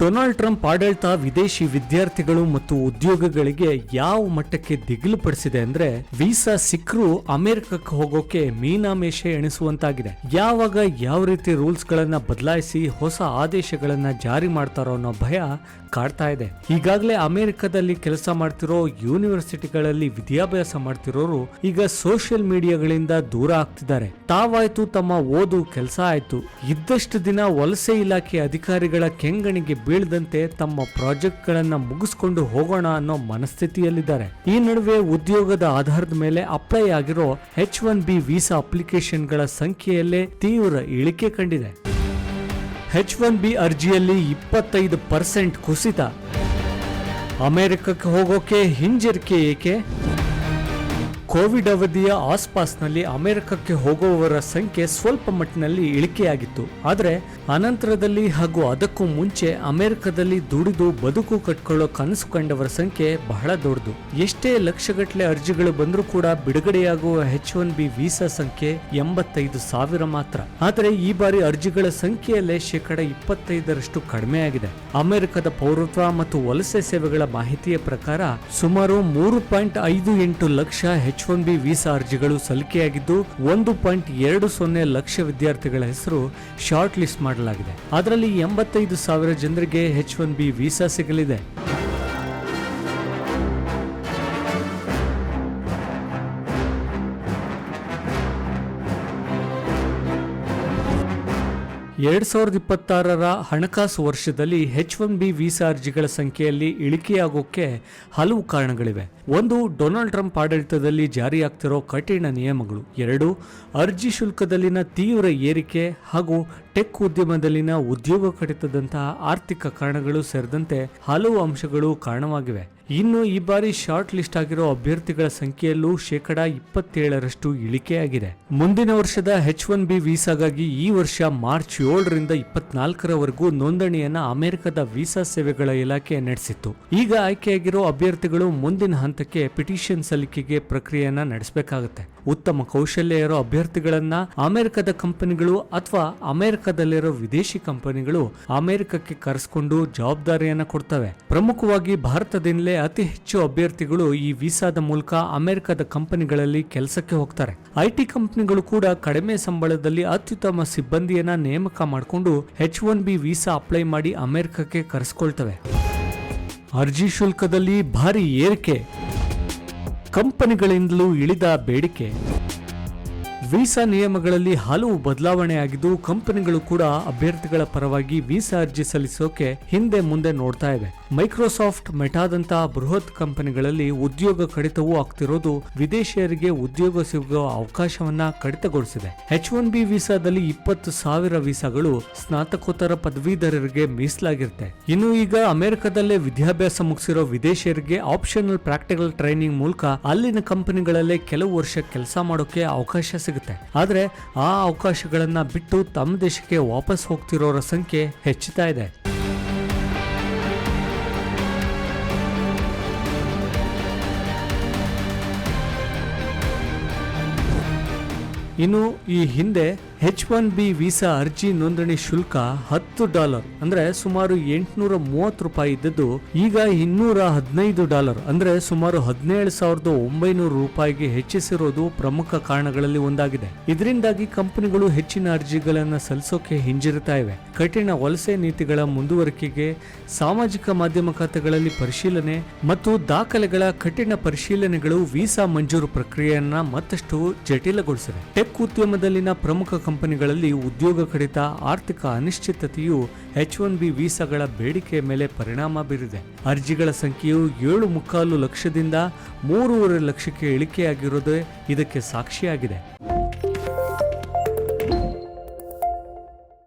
Donald Trump ಆಡಳಿತ ವಿದೇಶಿ ವಿದ್ಯಾರ್ಥಿಗಳು ಮತ್ತು ಉದ್ಯೋಗಗಳಿಗೆ ಯಾವ ಮಟ್ಟಕ್ಕೆ ದಿಗಿಲು ಪಡಿಸಿದೆ ಅಂದ್ರೆ ವೀಸಾ ಸಿಕ್ಕರು ಅಮೆರಿಕಕ್ಕೆ ಹೋಗೋಕೆ ಮೀನಾಮೇಷ ಎಣಿಸುವಂತಾಗಿದೆ. ಯಾವಾಗ ಯಾವ ರೀತಿ ರೂಲ್ಸ್ ಗಳನ್ನ ಬದಲಾಯಿಸಿ ಹೊಸ ಆದೇಶಗಳನ್ನ ಜಾರಿ ಮಾಡ್ತಾರೋ ಅನ್ನೋ ಭಯ ಕಾಡ್ತಾ ಇದೆ. ಈಗಾಗಲೇ ಅಮೆರಿಕದಲ್ಲಿ ಕೆಲಸ ಮಾಡ್ತಿರೋ ಯೂನಿವರ್ಸಿಟಿಗಳಲ್ಲಿ ವಿದ್ಯಾಭ್ಯಾಸ ಮಾಡ್ತಿರೋರು ಈಗ ಸೋಷಿಯಲ್ ಮೀಡಿಯಾಗಳಿಂದ ದೂರ ಆಗ್ತಿದ್ದಾರೆ. ತಾವಾಯ್ತು ತಮ್ಮ ಓದು ಕೆಲಸ ಆಯ್ತು. ಇದ್ದಷ್ಟು ದಿನ ವಲಸೆ ಇಲಾಖೆ ಅಧಿಕಾರಿಗಳ ಕೆಂಗಣಿಗೆ ಬೀಳದಂತೆ ತಮ್ಮ ಪ್ರಾಜೆಕ್ಟ್ ಗಳನ್ನ ಮುಗಿಸ್ಕೊಂಡು ಹೋಗೋಣ ಅನ್ನೋ ಮನಸ್ಥಿತಿಯಲ್ಲಿದ್ದಾರೆ. ಈ ನಡುವೆ ಉದ್ಯೋಗದ ಆಧಾರದ ಮೇಲೆ ಅಪ್ಲೈ ಆಗಿರೋ ಎಚ್ ಒನ್ ಬಿ ವೀಸಾ ಅಪ್ಲಿಕೇಶನ್ಗಳ ಸಂಖ್ಯೆಯಲ್ಲೇ ತೀವ್ರ ಇಳಿಕೆ ಕಂಡಿದೆ. ಎಚ್ ಒನ್ ಬಿ ಅರ್ಜಿಯಲ್ಲಿ ಇಪ್ಪತ್ತೈದು ಪರ್ಸೆಂಟ್ ಕುಸಿತ. ಅಮೆರಿಕಕ್ಕೆ ಹೋಗೋಕೆ ಹಿಂಜರಿಕೆ ಏಕೆ? ಕೋವಿಡ್ ಅವಧಿಯ ಆಸ್ಪಾಸ್ನಲ್ಲಿ ಅಮೆರಿಕಕ್ಕೆ ಹೋಗುವವರ ಸಂಖ್ಯೆ ಸ್ವಲ್ಪ ಮಟ್ಟಿನಲ್ಲಿ ಇಳಿಕೆಯಾಗಿತ್ತು. ಆದರೆ, ಅನಂತರದಲ್ಲಿ ಹಾಗೂ ಅದಕ್ಕೂ ಮುಂಚೆ ಅಮೆರಿಕದಲ್ಲಿ ದುಡಿದು ಬದುಕು ಕಟ್ಕೊಳ್ಳೋ ಕನಸು ಕಂಡವರ ಸಂಖ್ಯೆ ಬಹಳ ದೊಡ್ಡದು. ಎಷ್ಟೇ ಲಕ್ಷಗಟ್ಟಲೆ ಅರ್ಜಿಗಳು ಬಂದರೂ ಕೂಡ ಬಿಡುಗಡೆಯಾಗುವ ಎಚ್ ಒನ್ ಬಿ ವೀಸಾ ಸಂಖ್ಯೆ ಎಂಬತ್ತೈದು ಸಾವಿರ ಮಾತ್ರ. ಆದರೆ, ಈ ಬಾರಿ ಅರ್ಜಿಗಳ ಸಂಖ್ಯೆಯಲ್ಲೇ ಶೇಕಡ ಇಪ್ಪತ್ತೈದರಷ್ಟು ಕಡಿಮೆಯಾಗಿದೆ ಅಮೆರಿಕದ ಪೌರತ್ವ ಮತ್ತು ವಲಸೆ ಸೇವೆಗಳ ಮಾಹಿತಿಯ ಪ್ರಕಾರ ಸುಮಾರು ಮೂರು ಪಾಯಿಂಟ್ ಐದು ಎಂಟು lakh H one B visa ಅರ್ಜಿಗಳು ಸಲ್ಲಿಕೆಯಾಗಿದ್ದು ಒಂದು ಪಾಯಿಂಟ್ ಎರಡು ಸೊನ್ನೆ ಲಕ್ಷ ವಿದ್ಯಾರ್ಥಿಗಳ ಹೆಸರು ಶಾರ್ಟ್ ಲಿಸ್ಟ್ ಮಾಡಲಾಗಿದೆ. ಅದರಲ್ಲಿ ಎಂಬತ್ತೈದು ಸಾವಿರ ಜನರಿಗೆ ಎಚ್ ಒನ್ ಬಿ ವೀಸಾ ಸಿಗಲಿದೆ. ಎರಡ್ ಸಾವಿರದ ಇಪ್ಪತ್ತಾರರ ಹಣಕಾಸು ವರ್ಷದಲ್ಲಿ ಹೆಚ್ ಒನ್ ಬಿ ವೀಸಾ ಅರ್ಜಿಗಳ ಸಂಖ್ಯೆಯಲ್ಲಿ ಇಳಿಕೆಯಾಗೋಕ್ಕೆ ಹಲವು ಕಾರಣಗಳಿವೆ. ಒಂದು, ಡೊನಾಲ್ಡ್ ಟ್ರಂಪ್ ಆಡಳಿತದಲ್ಲಿ ಜಾರಿಯಾಗ್ತಿರೋ ಕಠಿಣ ನಿಯಮಗಳು. ಎರಡು, ಅರ್ಜಿ ಶುಲ್ಕದಲ್ಲಿನ ತೀವ್ರ ಏರಿಕೆ ಹಾಗೂ ಟೆಕ್ ಉದ್ಯಮದಲ್ಲಿನ ಉದ್ಯೋಗ ಕಡಿತದಂತಹ ಆರ್ಥಿಕ ಕಾರಣಗಳು ಸೇರಿದಂತೆ ಹಲವು ಅಂಶಗಳು ಕಾರಣವಾಗಿವೆ. ಇನ್ನು ಈ ಬಾರಿ ಶಾರ್ಟ್ ಲಿಸ್ಟ್ ಆಗಿರೋ ಅಭ್ಯರ್ಥಿಗಳ ಸಂಖ್ಯೆಯಲ್ಲೂ ಶೇಕಡಾ ಇಪ್ಪತ್ತೇಳರಷ್ಟು ಇಳಿಕೆಯಾಗಿದೆ. ಮುಂದಿನ ವರ್ಷದ ಹೆಚ್ ಒನ್ ಬಿ ವೀಸಾಗಾಗಿ ಈ ವರ್ಷ ಮಾರ್ಚ್ ಏಳರಿಂದ ಇಪ್ಪತ್ನಾಲ್ಕರವರೆಗೂ ನೋಂದಣಿಯನ್ನ ಅಮೆರಿಕದ ವೀಸಾ ಸೇವೆಗಳ ಇಲಾಖೆ ನಡೆಸಿತ್ತು. ಈಗ ಆಯ್ಕೆಯಾಗಿರೋ ಅಭ್ಯರ್ಥಿಗಳು ಮುಂದಿನ ಹಂತಕ್ಕೆ ಪಿಟಿಷನ್ ಸಲ್ಲಿಕೆಗೆ ಪ್ರಕ್ರಿಯೆಯನ್ನ ನಡೆಸಬೇಕಾಗುತ್ತೆ. ಉತ್ತಮ ಕೌಶಲ್ಯ ಇರೋ ಅಭ್ಯರ್ಥಿಗಳನ್ನ ಅಮೆರಿಕದ ಕಂಪನಿಗಳು ಅಥವಾ ಅಮೆರಿಕದಲ್ಲಿರೋ ವಿದೇಶಿ ಕಂಪನಿಗಳು ಅಮೆರಿಕಕ್ಕೆ ಕರೆಸ್ಕೊಂಡು ಜವಾಬ್ದಾರಿಯನ್ನ ಕೊಡ್ತವೆ. ಪ್ರಮುಖವಾಗಿ ಭಾರತದಿಂದಲೇ ಅತಿ ಹೆಚ್ಚು ಅಭ್ಯರ್ಥಿಗಳು ಈ ವೀಸಾದ ಮೂಲಕ ಅಮೆರಿಕದ ಕಂಪನಿಗಳಲ್ಲಿ ಕೆಲಸಕ್ಕೆ ಹೋಗ್ತಾರೆ. ಐಟಿ ಕಂಪನಿಗಳು ಕೂಡ ಕಡಿಮೆ ಸಂಬಳದಲ್ಲಿ ಅತ್ಯುತ್ತಮ ಸಿಬ್ಬಂದಿಯನ್ನ ನೇಮಕ ಮಾಡಿಕೊಂಡು H one B visa apply ಮಾಡಿ ಅಮೆರಿಕಕ್ಕೆ ಕರೆಸ್ಕೊಳ್ತವೆ. ಅರ್ಜಿ ಶುಲ್ಕದಲ್ಲಿ ಭಾರಿ ಏರಿಕೆ. ಕಂಪನಿಗಳಿಂದಲೂ ಇಳಿದ ಬೇಡಿಕೆ. ವೀಸಾ ನಿಯಮಗಳಲ್ಲಿ ಹಲವು ಬದಲಾವಣೆ ಆಗಿದ್ದು ಕಂಪನಿಗಳು ಕೂಡ ಅಭ್ಯರ್ಥಿಗಳ ಪರವಾಗಿ ವೀಸಾ ಅರ್ಜಿ ಸಲ್ಲಿಸೋಕೆ ಹಿಂದೆ ಮುಂದೆ ನೋಡ್ತಾ ಇವೆ. ಮೈಕ್ರೋಸಾಫ್ಟ್ ಮೆಟಾದಂತಹ ಬೃಹತ್ ಕಂಪನಿಗಳಲ್ಲಿ ಉದ್ಯೋಗ ಕಡಿತವೂ ಆಗ್ತಿರೋದು ವಿದೇಶಿಯರಿಗೆ ಉದ್ಯೋಗ ಸಿಗುವ ಅವಕಾಶವನ್ನ ಕಡಿತಗೊಳಿಸಿದೆ. ಎಚ್ ಒನ್ ಬಿ ವೀಸಾದಲ್ಲಿ ಇಪ್ಪತ್ತು ಸಾವಿರ ವೀಸಾಗಳು ಸ್ನಾತಕೋತ್ತರ ಪದವೀಧರರಿಗೆ ಮೀಸಲಾಗಿರುತ್ತೆ. ಇನ್ನು ಈಗ ಅಮೆರಿಕದಲ್ಲೇ ವಿದ್ಯಾಭ್ಯಾಸ ಮುಗಿಸಿರೋ ವಿದೇಶಿಯರಿಗೆ ಆಪ್ಷನಲ್ ಪ್ರಾಕ್ಟಿಕಲ್ ಟ್ರೈನಿಂಗ್ ಮೂಲಕ ಅಲ್ಲಿನ ಕಂಪನಿಗಳಲ್ಲೇ ಕೆಲವು ವರ್ಷ ಕೆಲಸ ಮಾಡೋಕೆ ಅವಕಾಶ ಸಿಗುತ್ತೆ. ಆದ್ರೆ ಆ ಅವಕಾಶಗಳನ್ನ ಬಿಟ್ಟು ತಮ್ಮ ದೇಶಕ್ಕೆ ವಾಪಸ್ ಹೋಗ್ತಿರೋರ ಸಂಖ್ಯೆ ಹೆಚ್ಚುತ್ತಾ ಇದೆ. ಇನ್ನು ಈ ಹಿಂದೆ ಎಚ್ ಒನ್ ಬಿ ವೀಸಾ ಅರ್ಜಿ ನೋಂದಣಿ ಶುಲ್ಕ ಹತ್ತು ಡಾಲರ್. ಅಂದ್ರೆ ಸುಮಾರು ಎಂಟುನೂರ ಮೂವತ್ತು ರೂಪಾಯಿ ಇದ್ದದ್ದು ಈಗ ಇನ್ನೂರ ಹದಿನೈದು ಡಾಲರ್. ಅಂದ್ರೆ ಸುಮಾರು ಹದಿನೇಳು ಸಾವಿರದ ಒಂಬೈನೂರು ರೂಪಾಯಿಗೆ ಹೆಚ್ಚಿಸಿರೋದು ಪ್ರಮುಖ ಕಾರಣಗಳಲ್ಲಿ ಒಂದಾಗಿದೆ. ಇದರಿಂದಾಗಿ ಕಂಪನಿಗಳು ಹೆಚ್ಚಿನ ಅರ್ಜಿಗಳನ್ನು ಸಲ್ಲಿಸೋಕೆ ಹಿಂಜರಿತಾ ಇವೆ. ಕಠಿಣ ವಲಸೆ ನೀತಿಗಳ ಮುಂದುವರಿಕೆಗೆ ಸಾಮಾಜಿಕ ಮಾಧ್ಯಮ ಖಾತೆಗಳಲ್ಲಿ ಪರಿಶೀಲನೆ ಮತ್ತು ದಾಖಲೆಗಳ ಕಠಿಣ ಪರಿಶೀಲನೆಗಳು ವೀಸಾ ಮಂಜೂರು ಪ್ರಕ್ರಿಯೆಯನ್ನ ಮತ್ತಷ್ಟು ಜಟಿಲಗೊಳಿಸಿವೆ. ಟೆಕ್ ಉದ್ಯಮದಲ್ಲಿನ ಪ್ರಮುಖ ಕಂಪನಿಗಳಲ್ಲಿ ಉದ್ಯೋಗ ಕಡಿತ ಆರ್ಥಿಕ ಅನಿಶ್ಚಿತತೆಯು ಎಚ್ ಒನ್ ಬಿ ವೀಸಾಗಳ ಬೇಡಿಕೆಯ ಮೇಲೆ ಪರಿಣಾಮ ಬೀರಿದೆ. ಅರ್ಜಿಗಳ ಸಂಖ್ಯೆಯು ಏಳು ಮುಕ್ಕಾಲು ಲಕ್ಷದಿಂದ ಮೂರುವರೆ ಲಕ್ಷಕ್ಕೆ ಇಳಿಕೆಯಾಗಿರುವುದೇ ಇದಕ್ಕೆ ಸಾಕ್ಷಿಯಾಗಿದೆ.